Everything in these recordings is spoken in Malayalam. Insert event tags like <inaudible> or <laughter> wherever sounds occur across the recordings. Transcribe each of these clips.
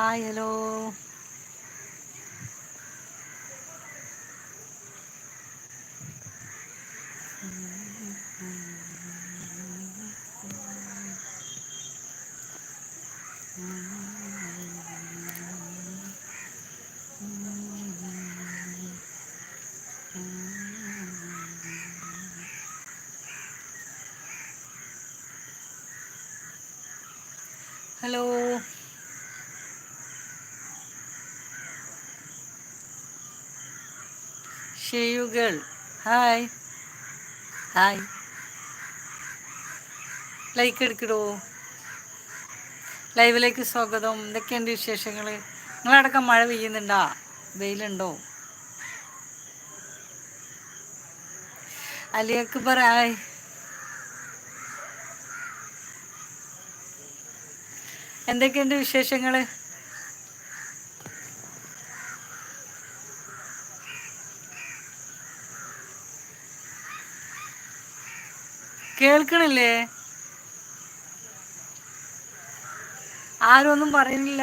ഹായ് ഹലോ ഹലോ ഷെയ്യുകൾ ഹായ് ഹായ് ലൈക്ക് എടുക്കടോ. ലൈവിലേക്ക് സ്വാഗതം. എന്തൊക്കെയുണ്ട് വിശേഷങ്ങൾ നിങ്ങളടക്കം മഴ പെയ്യുന്നുണ്ടോ? വെയിലുണ്ടോ? അലി അക്ബർ ഹായ് എന്തൊക്കെയുണ്ട് വിശേഷങ്ങൾ കേൾക്കണില്ലേ? ആരും ഒന്നും പറയുന്നില്ല.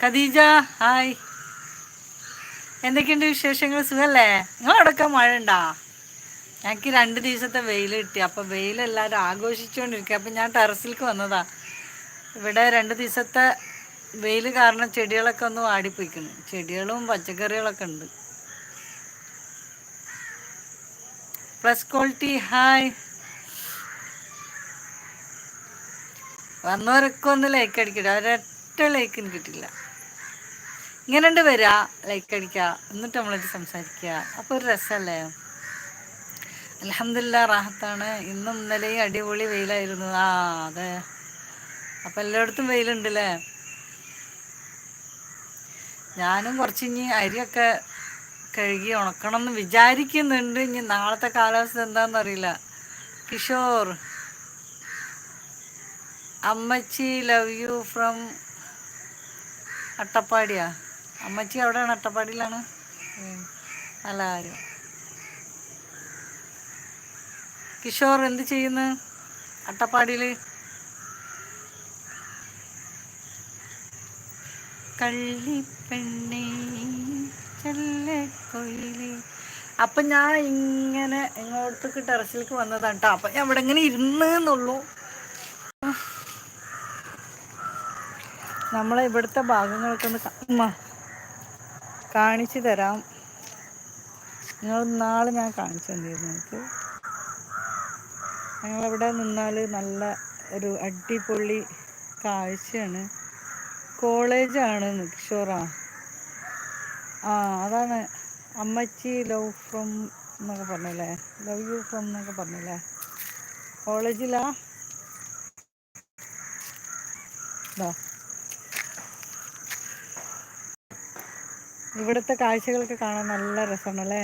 ഖദീജ ഹായ്. എന്തൊക്കെയുണ്ട് വിശേഷങ്ങൾ? സുഖല്ലേ? നിങ്ങളടക്കം മഴ ഉണ്ടാ ഞങ്ങൾക്ക് രണ്ട് ദിവസത്തെ വെയിൽ കിട്ടി. അപ്പോൾ വെയിൽ ആഘോഷിച്ചുകൊണ്ടിരിക്കുക അപ്പം ഞാൻ ടെറസിലേക്ക് വന്നതാ. ഇവിടെ രണ്ട് ദിവസത്തെ വെയിൽ കാരണം ചെടികളൊക്കെ ഒന്ന് വാടിപ്പോയിക്കുന്നു. ചെടികളും പച്ചക്കറികളൊക്കെ ഉണ്ട്. പ്ലസ് ക്വാളിറ്റി ഹായ് വന്നവരൊക്കെ ഒന്ന് ലൈക്ക് അടിക്കട്ടെ. ഒരൊറ്റ ലൈക്കിന് കിട്ടില്ല. ഇങ്ങനെ ഉണ്ട് വരിക ലൈക്ക് അടിക്കുക എന്നിട്ട് നമ്മളായിട്ട് സംസാരിക്കുക അപ്പോൾ ഒരു രസമല്ലേ അലഹമില്ല റാഹത്താണ്. ഇന്നും ഇന്നലെയും അടിപൊളി വെയിലായിരുന്നു. ആ അതെ. അപ്പം എല്ലായിടത്തും വെയിലുണ്ടല്ലേ? ഞാനും കുറച്ച് ഇനി അരിയൊക്കെ കഴുകി ഉണക്കണം എന്ന് വിചാരിക്കുന്നുണ്ട്. ഇനി നാളത്തെ കാലാവസ്ഥ എന്താണെന്നറിയില്ല കിഷോർ അമ്മച്ചി ലവ് യു ഫ്രം അട്ടപ്പാടിയാ? അമ്മച്ചി എവിടെയാണ് അട്ടപ്പാടിയിലാണ്? അല്ല ആരും കിഷോർ എന്ത് ചെയ്യുന്നു? അട്ടപ്പാടിയിൽ കള്ളിപ്പെണ്ണേ അപ്പൊ ഞാൻ ഇങ്ങനെ ഇങ്ങോട്ടേക്ക് ടെറസിലേക്ക് വന്നതാണ് കേട്ടോ അപ്പൊ ഇവിടെ ഇങ്ങനെ ഇരുന്നെന്നുള്ളൂ. നമ്മളെ ഇവിടുത്തെ ഭാഗങ്ങളൊക്കെ ഒന്ന് കാണിച്ചു തരാം. നിങ്ങൾ നാളെ ഞാൻ കാണിച്ചു തന്നിരുന്നു നിങ്ങൾക്ക് ഞങ്ങളിവിടെ നിന്നാൽ നല്ല ഒരു അടിപൊളി കാഴ്ചയാണ്. കോളേജാണ് നിക്ഷോറാ ആ അതാണ് അമ്മച്ചി ലവ് ഫ്രം എന്നൊക്കെ പറഞ്ഞല്ലേ? ലവ് യു ഫ്രം എന്നൊക്കെ പറഞ്ഞല്ലേ? കോളേജിലാ? ഇവിടുത്തെ കാഴ്ചകളൊക്കെ കാണാൻ നല്ല രസമാണല്ലേ?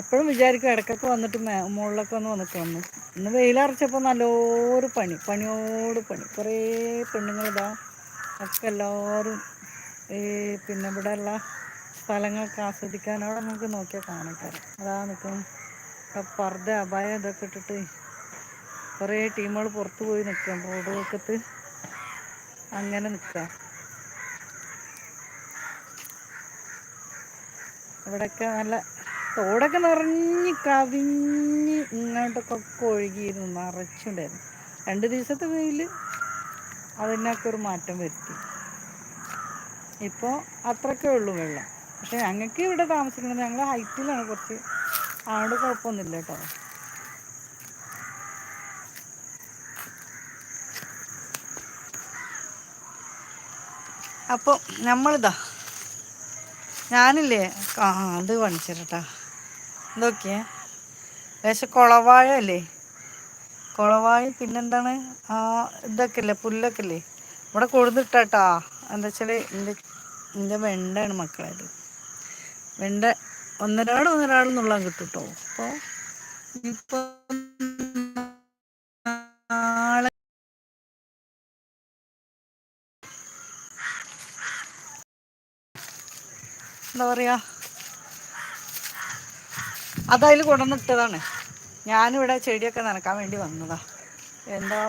എപ്പോഴും വിചാരിക്കും ഇടയ്ക്കൊക്കെ വന്നിട്ട് മുകളിലൊക്കെ ഒന്ന് വന്നിട്ട് വന്നു. ഇന്ന് വെയിലറച്ചപ്പോൾ നല്ലൊരു പണി പണിയോട് പണി കുറേ പെണ്ണുങ്ങളിതാ. ഒക്കെ എല്ലാവരും ഈ പിന്നെ ഇവിടെ ഉള്ള സ്ഥലങ്ങളൊക്കെ ആസ്വദിക്കാൻ അവിടെ നമുക്ക് നോക്കിയാൽ കാണിക്കാം അതാ നിൽക്കും പർദ്ദ അപായം ഇതൊക്കെ ഇട്ടിട്ട് കുറേ ടീമുകൾ പുറത്തു പോയി നിൽക്കാം റോഡ് വക്കത്ത് അങ്ങനെ നിൽക്കാം ഇവിടെയൊക്കെ നല്ല തോടൊക്കെ നിറഞ്ഞ് കവിഞ്ഞ് ഇങ്ങോട്ടൊക്കെ ഒഴുകിയിരുന്നു നിറച്ചുണ്ടായിരുന്നു. രണ്ട് ദിവസത്തെ വെയിൽ അതിനൊക്കെ ഒരു മാറ്റം വരുത്തി. ഇപ്പോൾ അത്രക്കേ ഉള്ളൂ വെള്ളം. പക്ഷെ ഞങ്ങൾക്ക് ഇവിടെ താമസിക്കുന്നത് ഞങ്ങൾ ഹൈറ്റിലാണ് കുറച്ച്. അവിടെ കുഴപ്പമൊന്നുമില്ല കേട്ടോ. അപ്പോൾ നമ്മളിതാ. ഞാനില്ലേ ആ അത് കാണിച്ചിട്ടാ എന്തൊക്കെയാ പക്ഷെ കുളവാഴ അല്ലേ? കുളവാഴ പിന്നെന്താണ്? ആ ഇതൊക്കെ ഇല്ലേ പുല്ലൊക്കെ ഇല്ലേ ഇവിടെ കൊടുത്തിട്ടാ എന്താ വെച്ചാൽ എന്റെ എന്റെ വെണ്ടയാണ് മക്കളായത് വെണ്ട ഒന്നരാട് ഒന്നരാട് നുള്ളാൻ കിട്ടും കേട്ടോ അപ്പോൾ ഇപ്പോൾ എന്താ പറയുക അതതിൽ കൊണ്ടുവന്നിട്ടതാണ്. ഞാനിവിടെ ചെടിയൊക്കെ നനക്കാൻ വേണ്ടി വന്നതാ. എന്താ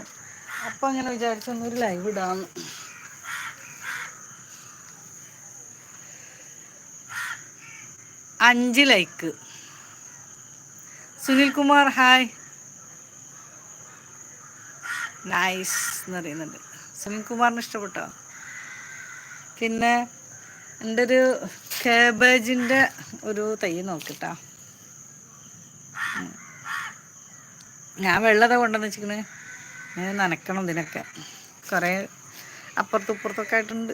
അപ്പം അങ്ങനെ വിചാരിച്ചൊന്നൊരു ലൈവ് ഇടാന്ന്. അഞ്ച് like Sunil Kumar hi nice എന്ന് പറയുന്നുണ്ട്. സുനിൽ കുമാറിന് ഇഷ്ടപ്പെട്ടോ? പിന്നെ എന്റെ ഒരു കേബേജിന്റെ ഒരു തൈ നോക്കിട്ടാ. ഞാൻ വെള്ളത കൊണ്ടുവന്ന് വെച്ചിക്കണ്. ഞാൻ നനക്കണം ഇതിനൊക്കെ. കുറേ അപ്പുറത്തും ഇപ്പുറത്തൊക്കെ ആയിട്ടുണ്ട്.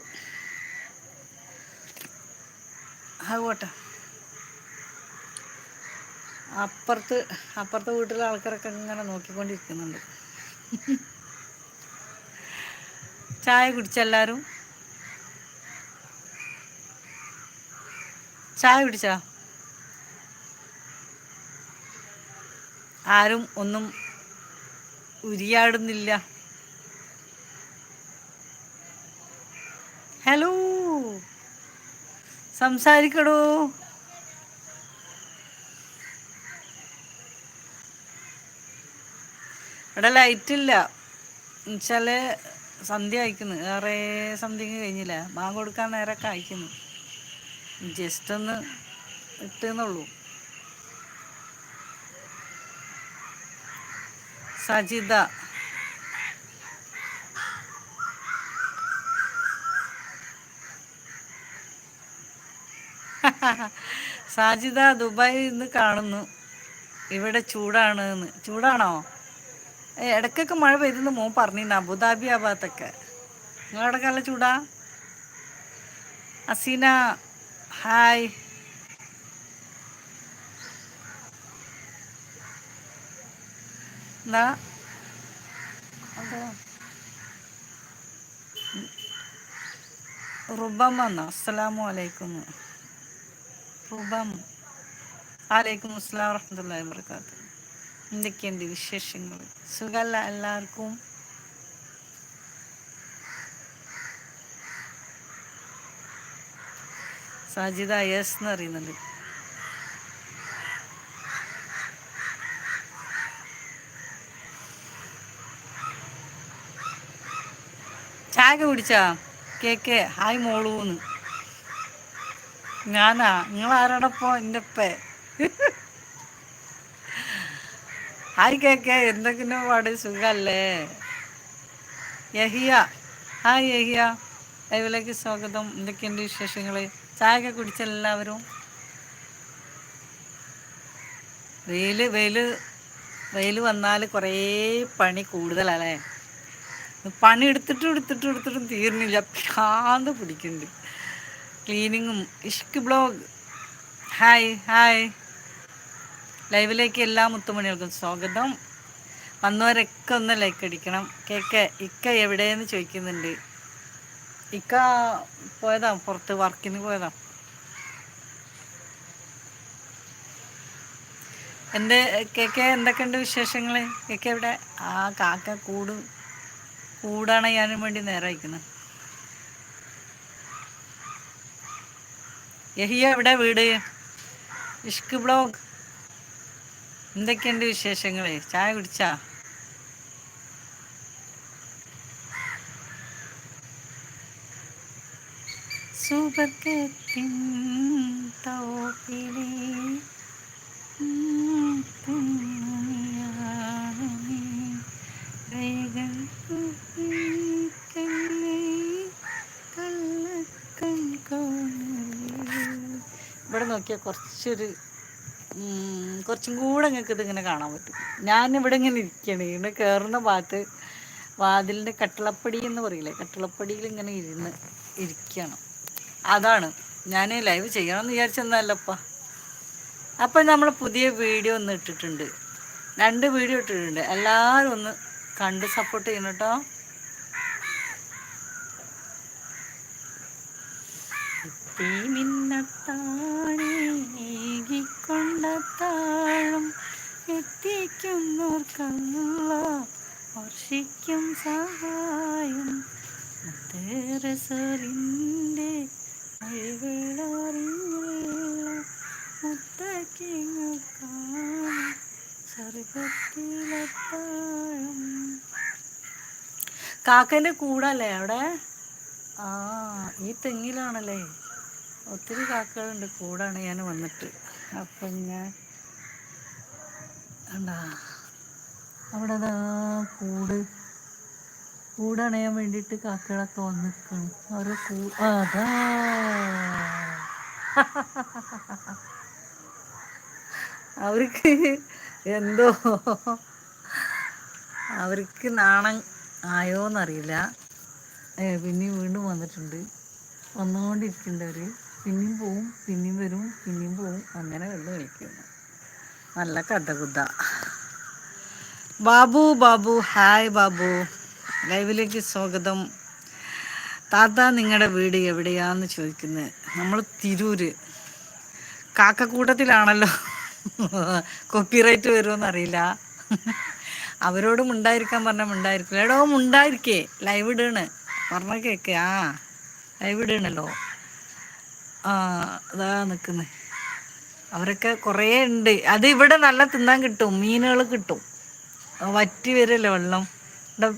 പോട്ടെ. അപ്പുറത്ത് അപ്പുറത്തെ വീട്ടിലെ ആൾക്കാരൊക്കെ ഇങ്ങനെ നോക്കിക്കൊണ്ടിരിക്കുന്നുണ്ട്. ചായ കുടിച്ചെല്ലാരും ചായ കുടിച്ചാ? ആരും ഒന്നും ഉരിയാടുന്നില്ല. ഹലോ സംസാരിക്കടോ? ഇവിടെ ലൈറ്റ് ഇല്ല. എന്നുവെച്ചാൽ സന്ധ്യ അയക്കുന്നു വേറെ സംതിങ് കഴിഞ്ഞില്ല. മാങ്ങ കൊടുക്കാൻ നേരമൊക്കെ അയക്കുന്നു ജസ്റ്റ് ഒന്ന് ഇട്ടെന്നുള്ളൂ സജിത. <laughs> സാജിദ ദുബായിൽ നിന്ന് കാണുന്നു. ഇവിടെ ചൂടാണ്? എന്ന് ചൂടാണോ ഇടയ്ക്കൊക്കെ മഴ പെയ്തെന്ന് മോൻ പറഞ്ഞിരുന്നു. അബുദാബി ആ ഭാഗത്തൊക്കെ. നിങ്ങളവിടെ നല്ല ചൂടാ? അസീന ഹായ്. എന്നാ റുബം വന്നോ? അസ്സലാമു അലൈക്കും റുബം അലൈക്കും അസ്സലാം വറഹമത്തല്ലാ വർക്കാത്തു എന്തൊക്കെയുണ്ട് വിശേഷങ്ങൾ സുഖമല്ല എല്ലാവർക്കും? സാജിദ യെസ് എന്ന് പറയുന്നുണ്ട്. ചായ കുടിച്ചാ? കേക്ക്. ഹായ് മോളൂന്ന്. ഞാനാ. നിങ്ങൾ ആരോടൊപ്പം എന്റെ പേ ഹായ് കേക്കെ. എന്തെങ്കിലും പാട്? സുഖല്ലേ? യഹിയ. ഹായ് യഹിയ. ലൈവിലേക്ക് സ്വാഗതം. എന്തൊക്കെയുണ്ട് വിശേഷങ്ങൾ ചായയൊക്കെ കുടിച്ച എല്ലാവരും? വെയിൽ വെയിൽ വെയിൽ വന്നാൽ കുറേ പണി കൂടുതലല്ലേ പണി എടുത്തിട്ടും എടുത്തിട്ടും എടുത്തിട്ടും തീർന്നില്ല ഭ്രാന്ത് പിടിക്കുന്നുണ്ട്. ക്ലീനിങ്ങും ഇഷ്ക് ബ്ലോഗ് ഹായ് ഹായ് ലൈവിലേക്ക് എല്ലാ മുത്തുമണികൾക്കും സ്വാഗതം. വന്നവരൊക്കെ ഒന്ന് ലൈക്ക് അടിക്കണം. കേക്ക് ഇക്ക എവിടെയെന്ന് ചോദിക്കുന്നുണ്ട്. ഇക്ക പോയതാ പുറത്ത് വർക്കിന് പോയതാ. എന്റെ കേക്ക് എന്തൊക്കെയുണ്ട് വിശേഷങ്ങൾ കേക്ക് എവിടെ? ആ കാക്ക കൂട്. കൂടാണ് ഞാനും വേണ്ടി നേരെ അയക്കുന്നത്. യഹിയ എവിടെ വീട്? ഇഷ്ക് ബ്ലോഗ്. എന്തൊക്കെയുണ്ട് വിശേഷങ്ങൾ ചായ കുടിച്ചാ? സുഭദ്രത്തിൻ തോപ്പിലേ ഇവിടെ നോക്കിയാൽ കുറച്ചൊരു കുറച്ചും കൂടെ നിങ്ങൾക്ക് ഇതിങ്ങനെ കാണാൻ പറ്റും. ഞാനിവിടെ ഇങ്ങനെ ഇരിക്കുകയാണ് ഇങ്ങനെ കയറുന്ന ഭാഗത്ത് വാതിലിന്റെ കട്ടിളപ്പടി എന്ന് പറയില്ലേ? കട്ടിളപ്പടിയിൽ ഇങ്ങനെ ഇരുന്ന് ഇരിക്കുകയാണ് അതാണ്. ഞാൻ ലൈവ് ചെയ്യണമെന്ന് വിചാരിച്ചെന്നല്ലപ്പാ. അപ്പം നമ്മൾ പുതിയ വീഡിയോ ഒന്ന് ഇട്ടിട്ടുണ്ട്. രണ്ട് വീഡിയോ ഇട്ടിട്ടുണ്ട്. എല്ലാവരും ഒന്ന് കണ്ട് സപ്പോർട്ട് ചെയ്യണം കേട്ടോ തീ മിന്നത്താണേകിക്കൊണ്ടത്താഴം എത്തിക്കുന്നോർക്കല്ല വർഷിക്കും സഹായം. മുത്തേറസറിന്റെ മുത്ത കാക്കന്റെ കൂടല്ലേ അവിടെ? ആ ഈ തെങ്ങിലാണല്ലേ. ഒത്തിരി കാക്കകളുണ്ട് കൂടാണ് ഞാൻ വന്നിട്ട്. അപ്പം ഞാൻ അവിടെ കൂട്. കൂടണയാൻ വേണ്ടിട്ട് കാക്കകളൊക്കെ വന്ന് നിൽക്കണം ഓരോ കൂ അതാ. <laughs> അവർക്ക് എന്തോ? അവർക്ക് നാണം ആയോന്നറിയില്ല. പിന്നെയും വീണ്ടും വന്നിട്ടുണ്ട്. വന്നുകൊണ്ടിരിക്കുന്നവർ പിന്നെയും പോവും പിന്നെയും വരും പിന്നെയും പോവും. അങ്ങനെ വെള്ളം കളിക്കുന്നു നല്ല കഥകുത. ബാബു ബാബു ഹായ് ബാബു. ലൈവിലേക്ക് സ്വാഗതം. താത്ത നിങ്ങളുടെ വീട് എവിടെയാന്ന് ചോദിക്കുന്നത് നമ്മൾ തിരൂര്. കാക്കക്കൂട്ടത്തിലാണല്ലോ. കോപ്പിറൈറ്റ് വരുമോന്ന് അറിയില്ല അവരോട് മുണ്ടായിരിക്കാൻ പറഞ്ഞാൽ മുണ്ടായിരിക്കില്ല എടോ മുണ്ടായിരിക്കേ. ലൈവ് ഇടണ്. പറഞ്ഞ കേക്ക്. ആ ലൈവ് ഇടണല്ലോ. ആ അതാ നിൽക്കുന്നത് അവരൊക്കെ കുറേ ഉണ്ട് അത് ഇവിടെ നല്ല തിന്നാൻ കിട്ടും. മീനുകൾ കിട്ടും. വറ്റി വരല്ലോ വെള്ളം? ഇവിടെ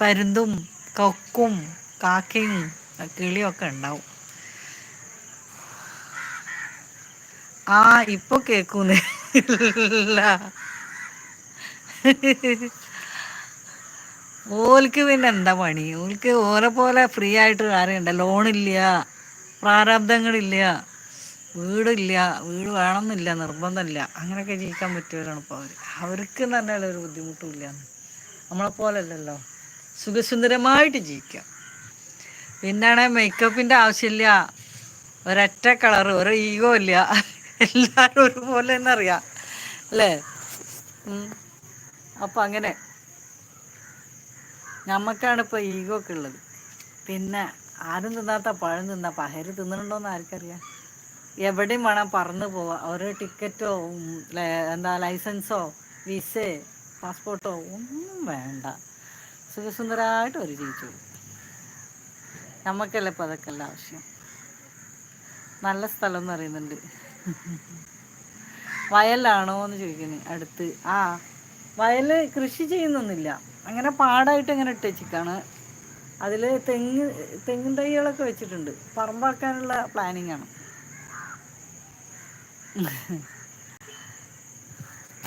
പരുന്തും കൊക്കും കാക്കയും കിളിയും ഒക്കെ ഉണ്ടാവും ആ ഇപ്പൊ കേക്കൂന്ന്. ഓൽക്ക് പിന്നെ എന്താ പണി? ഓൽക്ക് ഓരെ പോലെ ഫ്രീ ആയിട്ട് കാര്യമുണ്ട് ലോണില്ല പ്രാരാബ്ദങ്ങളില്ല വീടില്ല വീട് വേണമെന്നില്ല നിർബന്ധമില്ല. അങ്ങനെയൊക്കെ ജീവിക്കാൻ പറ്റിയവരാണ് ഇപ്പോൾ അവർ അവർക്ക് തന്നെ ഒരു ബുദ്ധിമുട്ടുമില്ല. നമ്മളെ പോലല്ലല്ലോ സുഖസുന്ദരമായിട്ട് ജീവിക്കാം. പിന്നാണെ മേക്കപ്പിന്റെ ആവശ്യമില്ല. ഒരൊറ്റ കളർ ഒരു ഈഗോ ഇല്ല. എല്ലാവരും ഒരുപോലെ തന്നെ അറിയാം. അല്ലേ? അപ്പം അങ്ങനെ നമുക്കാണ് ഇപ്പോൾ ഈഗോ ഒക്കെ ഉള്ളത്. പിന്നെ ആരും തിന്നാത്ത പഴം തിന്നാ പഹര് തിന്നണുണ്ടോന്ന് ആർക്കറിയാം? എവിടെയും വേണം പറന്ന് പോവാ. ഒരു ടിക്കറ്റോ എന്താ ലൈസൻസോ വിസേ പാസ്പോർട്ടോ ഒന്നും വേണ്ട. സുഖസുന്ദരമായിട്ട് ഒരു ജീവിച്ചു നമുക്കല്ലേ ഇപ്പോൾ അതൊക്കെ ആവശ്യം? നല്ല സ്ഥലം എന്ന് പറയുന്നുണ്ട്. വയലാണോ എന്ന് ചോദിക്കുന്നത് അടുത്ത്. ആ വയൽ കൃഷി ചെയ്യുന്നൊന്നുമില്ല. അങ്ങനെ പാടായിട്ട് ഇങ്ങനെ ഇട്ടേച്ചിക്കാണ് അതിൽ തെങ്ങ് തെങ്ങിൻ തൈകളൊക്കെ വെച്ചിട്ടുണ്ട്. പറമ്പാക്കാനുള്ള പ്ലാനിങ് ആണ്.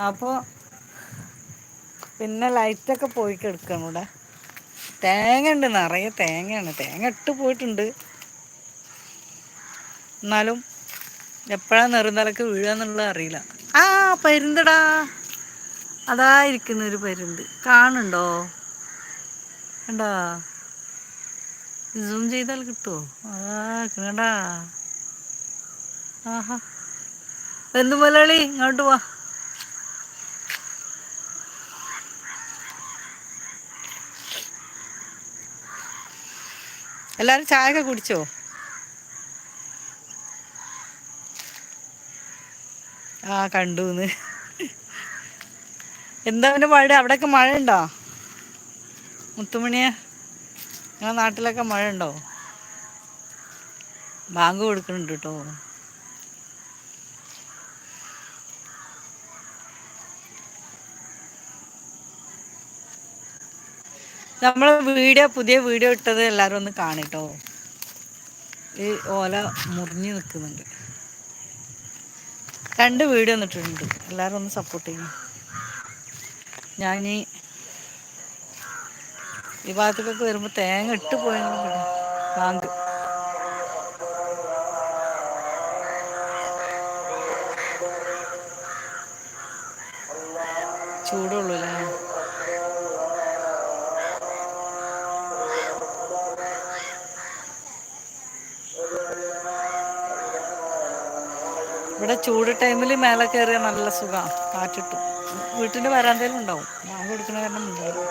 അപ്പോൾ പിന്നെ ലൈറ്റൊക്കെ പോയി കിടക്കണം തേങ്ങ ഉണ്ട് നിറയെ തേങ്ങയാണ്. തേങ്ങ ഇട്ട് പോയിട്ടുണ്ട്. എന്നാലും എപ്പോഴാണ് നെറുന്നലക്ക് വീഴാന്നുള്ളത് അറിയില്ല. ആ പരുന്തടാ. അതാ ഇരിക്കുന്ന ഒരു പരുന്ത്. കാണുണ്ടോ കണ്ടാ? സൂം ചെയ്താൽ കിട്ടുമോ അതാ കണ്ടാ? ആഹാ. എന്ത് മലയാളി ഇങ്ങോട്ട് വാ. എല്ലാരും ചായ ഒക്കെ കുടിച്ചോ? ആ കണ്ടുന്ന്. എന്താ പിന്നെ മഴ? അവിടെയൊക്കെ മഴ ഉണ്ടോ മുത്തുമണിയെ നിങ്ങളെ നാട്ടിലൊക്കെ മഴ ഉണ്ടോ ബാങ്ക് കൊടുക്കുന്നുണ്ട് കേട്ടോ. നമ്മൾ വീഡിയോ പുതിയ വീഡിയോ ഇട്ടത് എല്ലാവരും ഒന്ന് കാണിട്ടോ ഈ ഓല മുറിഞ്ഞു നിൽക്കുന്നുണ്ട് രണ്ട് വീഡിയോ വന്നിട്ടുണ്ട്. എല്ലാവരും ഒന്ന് സപ്പോർട്ട് ചെയ്യും. ഞാൻ ഈ ഭാഗത്തേക്കൊക്കെ വരുമ്പോൾ തേങ്ങ ഇട്ട് പോയെങ്കിലും ബാങ്ക്. ചൂട് ടൈമിൽ മേലെ കയറിയാൽ നല്ല സുഖമാണ് കാറ്റിട്ടു. വീട്ടിന്റെ വരാന്തയിലും ഉണ്ടാവും. ഞാൻ കൊടുക്കുന്ന കാരണം ഉണ്ടാവും.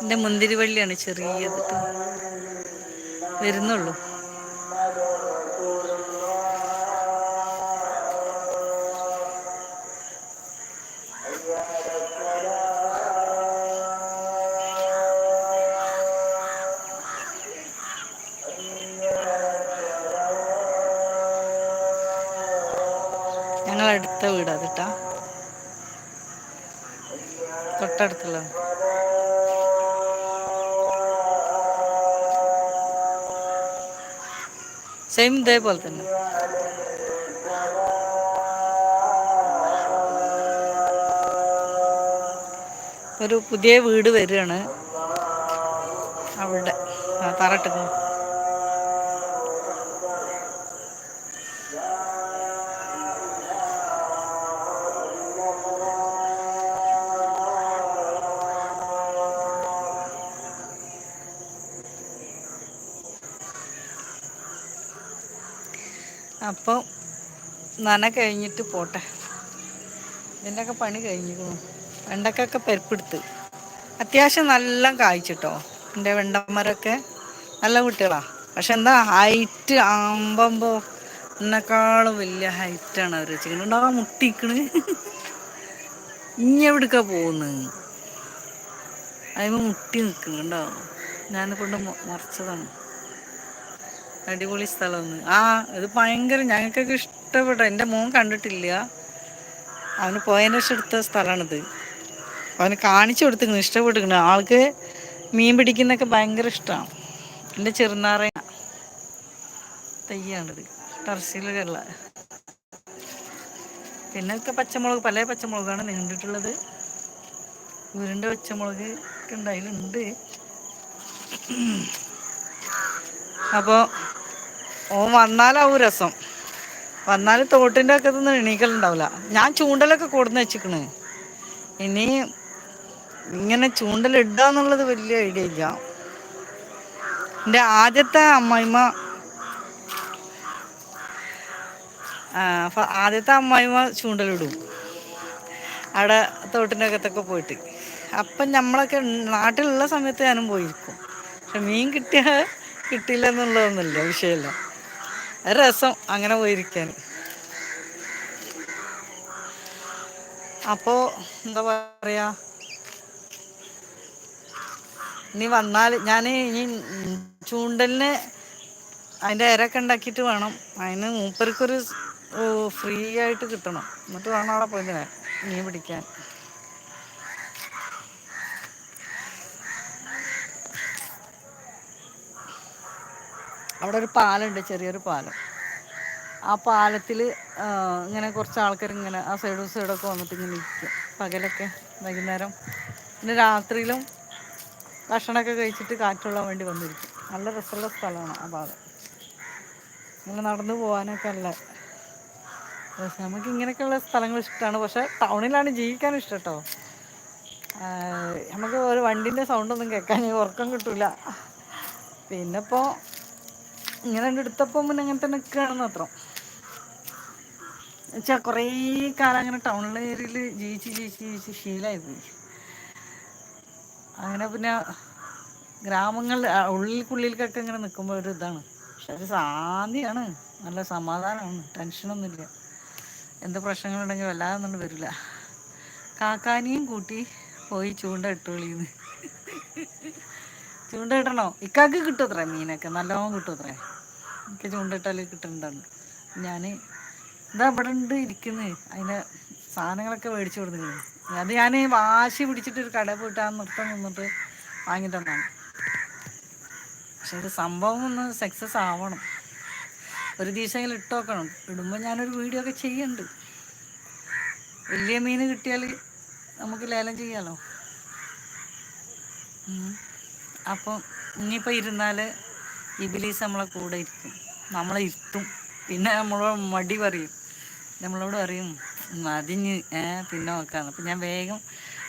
എന്റെ മുന്തിരിവള്ളിയാണ് ചെറിയത് വരുന്നുള്ളൂ. തൊട്ടടുത്തുള്ള സെയിം ഇതേപോലെ തന്നെ. ഒരു പുതിയ വീട് വരികയാണ്. അവിടെ തറട്ടിക്കുന്നു അപ്പോൾ നന കഴിഞ്ഞിട്ട് പോട്ടെ. ഇതിന്റെയൊക്കെ പണി കഴിഞ്ഞിരുന്നു വെണ്ടക്കൊക്കെ പെരുപ്പെടുത്ത്. അത്യാവശ്യം നല്ല കായ്ച്ചിട്ടോ. എന്റെ വെണ്ടന്മാരൊക്കെ നല്ല കുട്ടികളാണ് പക്ഷെ എന്താ ഹൈറ്റ് ആകുമ്പോൾ എന്നെക്കാളും വലിയ ഹൈറ്റാണ് അവർ വെച്ചിരിക്കുന്നത്. ഉണ്ടാ മുട്ടിക്കണ്. ഇനി എവിടുക്ക പോകുന്നത്? അതിന് മുട്ടി നിൽക്കുന്നുണ്ടോ ഞാൻ കൊണ്ട് മറിച്ചതാണ്. അടിപൊളി സ്ഥലമൊന്ന് ആ ഇത് ഭയങ്കര ഞങ്ങൾക്കൊക്കെ ഇഷ്ടപ്പെട്ട എന്റെ മോൻ കണ്ടിട്ടില്ല. അവന് പോയതിന് ശേഷം എടുത്ത സ്ഥലമാണിത്. അവന് കാണിച്ചു കൊടുത്തിരിക്കുന്നു ഇഷ്ടപ്പെട്ടിരിക്കുന്നു. ആൾക്ക് മീൻ പിടിക്കുന്നൊക്കെ ഭയങ്കര ഇഷ്ടമാണ്. എന്റെ ചെറുനാറ തയ്യാണിത് ടർസിലുള്ള പിന്നെ ഒക്കെ പച്ചമുളക് പല പച്ചമുളകാണ് നീണ്ടിട്ടുള്ളത് ഉരുണ്ട പച്ചമുളക് ഒക്കെ ഉണ്ടായിട്ടുണ്ട്. അപ്പോൾ ഓ വന്നാലാവും രസം. വന്നാൽ തോട്ടിന്റെ ഒക്കെ നിന്ന് എണീക്കലുണ്ടാവില്ല. ഞാൻ ചൂണ്ടലൊക്കെ കൊടുന്ന് വെച്ചിക്കണ്. ഇനി ഇങ്ങനെ ചൂണ്ടലിടുക എന്നുള്ളത് വലിയ ഐഡിയ ഇല്ല. എന്റെ ആദ്യത്തെ അമ്മായിമ്മ ആദ്യത്തെ അമ്മായിമ്മ ചൂണ്ടലിടും. അവിടെ തോട്ടിന്റെ അകത്തൊക്കെ പോയിട്ട്. അപ്പം നമ്മളൊക്കെ നാട്ടിലുള്ള സമയത്ത് ഞാനും പോയിരിക്കും. പക്ഷെ മീൻ കിട്ടിയ കിട്ടിയില്ല എന്നുള്ളതൊന്നുമില്ല വിഷയമല്ല. രസം അങ്ങനെ പോയിരിക്കാൻ. അപ്പോ എന്താ പറയുക ഇനി വന്നാൽ ഞാൻ ഇനി ചൂണ്ടലിന് അതിന്റെ ഇരക്കെ ഉണ്ടാക്കിയിട്ട് വേണം. അതിന് മൂപ്പർക്കൊരു ഫ്രീ ആയിട്ട് കിട്ടണം. എന്നിട്ട് വേണം അവിടെ പോയി മീൻ പിടിക്കാൻ. അവിടെ ഒരു പാലമുണ്ട് ചെറിയൊരു പാലം. ആ പാലത്തിൽ ഇങ്ങനെ കുറച്ച് ആൾക്കാർ ഇങ്ങനെ ആ സൈഡും സൈഡൊക്കെ വന്നിട്ട് ഇങ്ങനെ നിൽക്കും പകലൊക്കെ വൈകുന്നേരം. പിന്നെ രാത്രിയിലും ഭക്ഷണമൊക്കെ കഴിച്ചിട്ട് കാറ്റുള്ളാൻ വേണ്ടി വന്നിരിക്കും. നല്ല രസമുള്ള സ്ഥലമാണ് ആ ഭാഗം. ഇങ്ങനെ നടന്നു പോകാനൊക്കെ അല്ല പക്ഷെ നമുക്ക് ഇങ്ങനെയൊക്കെയുള്ള സ്ഥലങ്ങൾ ഇഷ്ടമാണ്. പക്ഷെ ടൗണിലാണ് ജീവിക്കാൻ ഇഷ്ടം കേട്ടോ. നമുക്ക് ഒരു വണ്ടിന്റെ സൗണ്ടൊന്നും കേൾക്കാൻ ഉറക്കം കിട്ടില്ല പിന്നെ ഇപ്പോൾ ഇങ്ങനെ എടുത്തപ്പോൾ പിന്നെ അങ്ങനത്തെ നിൽക്കുകയാണെന്ന് മാത്രം. വെച്ചാൽ കുറേ കാലം അങ്ങനെ ടൗണിലെ ഏരിയയിൽ ജീവിച്ച് ജീവിച്ച് ജീവിച്ച് ശീലമായി അങ്ങനെ പിന്നെ ഗ്രാമങ്ങൾ ഉള്ളിൽക്കുള്ളിലേക്കൊക്കെ ഇങ്ങനെ നിൽക്കുമ്പോൾ ഒരു ഇതാണ്. പക്ഷെ അത് ശാന്തിയാണ് നല്ല സമാധാനമാണ് ടെൻഷനൊന്നുമില്ല എന്ത് പ്രശ്നങ്ങളുണ്ടെങ്കിൽ വല്ലാതെ ഒന്നും വരില്ല. കാക്കാനിയും കൂട്ടി പോയി ചൂണ്ട ഇട്ടുള്ളിന്ന് ചൂണ്ട ഇടണോ ഇക്കാക്ക് കിട്ടുമത്രേ മീനൊക്കെ നല്ലോണം കിട്ടുമത്രേ എനിക്ക് ചൂണ്ടിട്ടാൽ കിട്ടുന്നുണ്ടാണ് ഞാൻ ഇതാ ഇവിടെ ഉണ്ട് ഇരിക്കുന്നത് അതിന്റെ സാധനങ്ങളൊക്കെ മേടിച്ചു കൊടുക്കുന്നത് അത് ഞാൻ വാശി പിടിച്ചിട്ട് ഒരു കട പോയിട്ട് ആ നൃത്തം നിന്നിട്ട് വാങ്ങി പക്ഷെ ഇത് സംഭവം ഒന്ന് സക്സസ് ആവണം. ഒരു ദിവസമെങ്കിലും ഇട്ടോക്കണം ഇടുമ്പോൾ ഞാനൊരു വീഡിയോ ഒക്കെ ചെയ്യുന്നുണ്ട് വലിയ മീൻ കിട്ടിയാൽ നമുക്ക് ലേലം ചെയ്യാലോ? അപ്പം ഇനിയിപ്പോൾ ഇരുന്നാൽ ഇബിലീസ് നമ്മളെ കൂടെ ഇരിക്കും. നമ്മളെ ഇരുത്തും. പിന്നെ നമ്മളോട് മടി പറയും. നമ്മളോട് പറയും മതിഞ്ഞ് ഏ പിന്നെ നോക്കാന്ന്. അപ്പം ഞാൻ വേഗം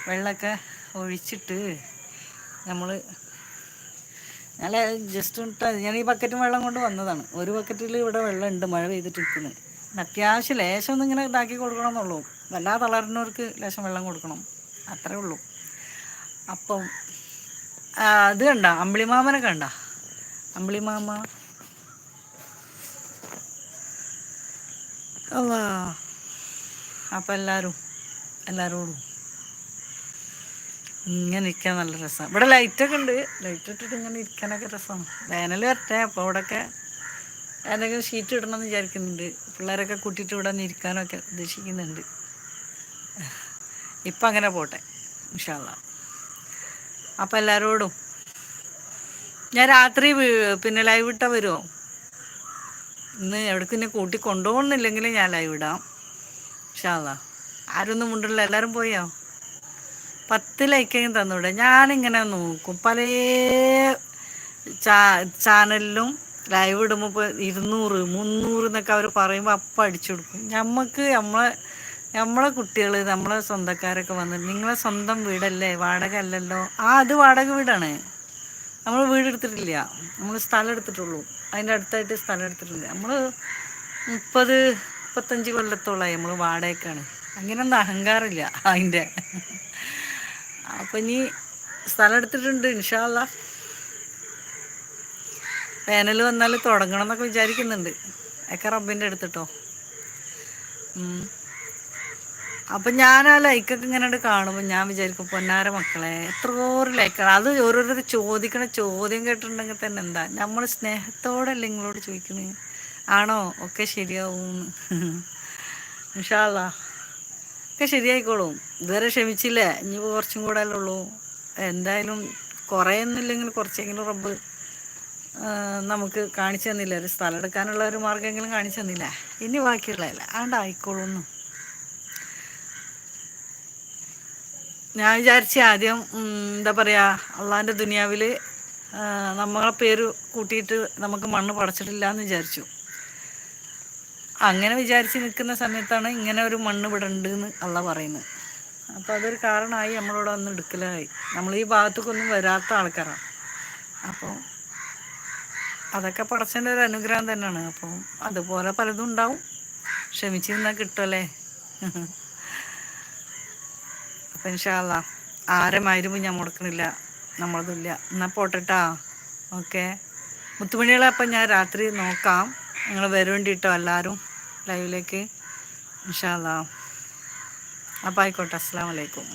വെള്ളമൊക്കെ ഒഴിച്ചിട്ട് നമ്മൾ നല്ല ജസ്റ്റ് ഇട്ട ഞാൻ ഈ ബക്കറ്റും വെള്ളം കൊണ്ട് വന്നതാണ്. ഒരു ബക്കറ്റിൽ ഇവിടെ വെള്ളം ഉണ്ട് മഴ പെയ്തിട്ടിരിക്കുന്നത് അത്യാവശ്യം ലേശം ഒന്നും ഇങ്ങനെ ഇതാക്കി കൊടുക്കണമെന്നുള്ളൂ. വല്ലാതെ തളർന്നവർക്ക് ലേശം വെള്ളം കൊടുക്കണം. അത്രേ ഉള്ളൂ. അപ്പം അത് കണ്ട? അമ്പിളിമാമനെ കണ്ട? അമ്പിളിമാമ. അല്ലാ അപ്പം എല്ലാവരും എല്ലാവരോടും ഇങ്ങനെ ഇരിക്കാൻ നല്ല രസമാണ് ഇവിടെ ലൈറ്റൊക്കെ ഉണ്ട്. ലൈറ്റ് ഇട്ടിട്ട് ഇങ്ങനെ ഇരിക്കാനൊക്കെ രസമാണ് വേനൽ വരട്ടെ അപ്പോൾ ഇവിടെയൊക്കെ എന്തെങ്കിലും ഷീറ്റ് ഇടണം എന്ന് വിചാരിക്കുന്നുണ്ട്. പിള്ളേരൊക്കെ കൂട്ടിയിട്ട് ഇവിടെ നിന്ന് ഇരിക്കാനൊക്കെ ഉദ്ദേശിക്കുന്നുണ്ട്. ഇപ്പം അങ്ങനെ പോട്ടെ. ഇൻഷാല്ല അപ്പം എല്ലാവരോടും ഞാൻ രാത്രി പിന്നെ ലൈവ് ഇട്ടാൽ വരുമോ ഇന്ന് എവിടേക്ക് എന്നെ കൂട്ടി കൊണ്ടുപോകണമെന്നില്ലെങ്കിൽ ഞാൻ ലൈവ് ഇടാം. ഇൻഷാല്ല ആരൊന്നും ഉണ്ടല്ലോ എല്ലാവരും പോയോ? പത്ത് ലൈക്കെങ്കിലും തന്നൂടെ. ഞാനിങ്ങനെ നോക്കും. പല ചാനലിലും ലൈവ് ഇടുമ്പോൾ ഇപ്പോൾ ഇരുന്നൂറ് മുന്നൂറ് എന്നൊക്കെ അവർ പറയുമ്പോൾ അപ്പം അടിച്ചു കൊടുക്കും. നമുക്ക് നമ്മളെ നമ്മളെ കുട്ടികൾ നമ്മളെ സ്വന്തക്കാരൊക്കെ വന്ന് നിങ്ങളെ സ്വന്തം വീടല്ലേ? വാടക അല്ലല്ലോ ആ അത് വാടക വീടാണ്. നമ്മൾ വീട് എടുത്തിട്ടില്ല നമ്മൾ സ്ഥലം എടുത്തിട്ടുള്ളൂ അതിന്റെ അടുത്തായിട്ട് സ്ഥലം എടുത്തിട്ടില്ല നമ്മൾ മുപ്പത് മുപ്പത്തഞ്ച് കൊല്ലത്തോളമായി നമ്മൾ വാടകയ്ക്കാണ് അങ്ങനെയൊന്നും അഹങ്കാരമില്ല അതിന്റെ അപ്പം ഇനി സ്ഥലം എടുത്തിട്ടുണ്ട് ഇൻഷാല്ല വേനൽ വന്നാൽ തുടങ്ങണം എന്നൊക്കെ വിചാരിക്കുന്നുണ്ട്. ഒക്കെ റബ്ബിന്റെ അടുത്തിട്ടോ അപ്പം ഞാൻ ആ ലൈക്കൊക്കെ ഇങ്ങനെ കാണുമ്പോൾ ഞാൻ വിചാരിക്കും പൊന്നാര മക്കളെ എത്രയോറ് ലൈക്കാണ് അത് ഓരോരുത്തർ ചോദിക്കണ ചോദ്യം കേട്ടിട്ടുണ്ടെങ്കിൽ തന്നെ എന്താ? നമ്മൾ സ്നേഹത്തോടല്ലേ നിങ്ങളോട് ചോദിക്കുന്നത് ആണോ? ഒക്കെ ശരിയാവും ഇൻഷാല്ല ഒക്കെ ശരിയായിക്കോളും. ഇതുവരെ ക്ഷമിച്ചില്ലേ. ഇനി കുറച്ചും കൂടെ അല്ലേ ഉള്ളൂ. എന്തായാലും കുറേയൊന്നുമില്ലെങ്കിൽ കുറച്ചെങ്കിലും റബ്ബ് നമുക്ക് കാണിച്ചു തന്നില്ല? ഒരു സ്ഥലം എടുക്കാനുള്ള ഒരു മാർഗമെങ്കിലും കാണിച്ചു തന്നില്ല? ഇനി ബാക്കിയുള്ളതല്ല. അതുകൊണ്ട് ആയിക്കോളൂന്നു. ഞാൻ വിചാരിച്ച ആദ്യം എന്താ പറയുക അള്ളാന്റെ ദുനിയാവിൽ നമ്മളെ പേര് കൂട്ടിയിട്ട് നമുക്ക് മണ്ണ് പടച്ചിട്ടില്ല എന്ന് വിചാരിച്ചു. അങ്ങനെ വിചാരിച്ച് നിൽക്കുന്ന സമയത്താണ് ഇങ്ങനെ ഒരു മണ്ണ് ഇവിടെ ഉണ്ട് എന്ന് അള്ള പറയുന്നത്. അപ്പോൾ അതൊരു കാരണമായി നമ്മളോട് വന്ന് എടുക്കലായി. നമ്മൾ ഈ ഭാഗത്തേക്കൊന്നും വരാത്ത ആൾക്കാരാണ്. അപ്പോൾ അതൊക്കെ പടച്ചന്റെ ഒരു അനുഗ്രഹം തന്നെയാണ്. അപ്പം അതുപോലെ പലതും ഉണ്ടാവും. ക്ഷമിച്ച് നിന്നാൽ കിട്ടുമല്ലേ അപ്പം ഇൻഷാല്ല ആരമായിരുന്നു ഞാൻ മുടക്കണില്ല. നമ്മളതില്ല. എന്നാൽ പോട്ടെട്ടാ. ഓക്കെ. മുത്തുമണികളെ അപ്പം ഞാൻ രാത്രി നോക്കാം. നിങ്ങൾ വരേണ്ടിട്ടോ എല്ലാവരും ലൈവിലേക്ക്. ഇൻഷാല്ല അപ്പം ആയിക്കോട്ടെ. അസ്സാം വലൈക്കും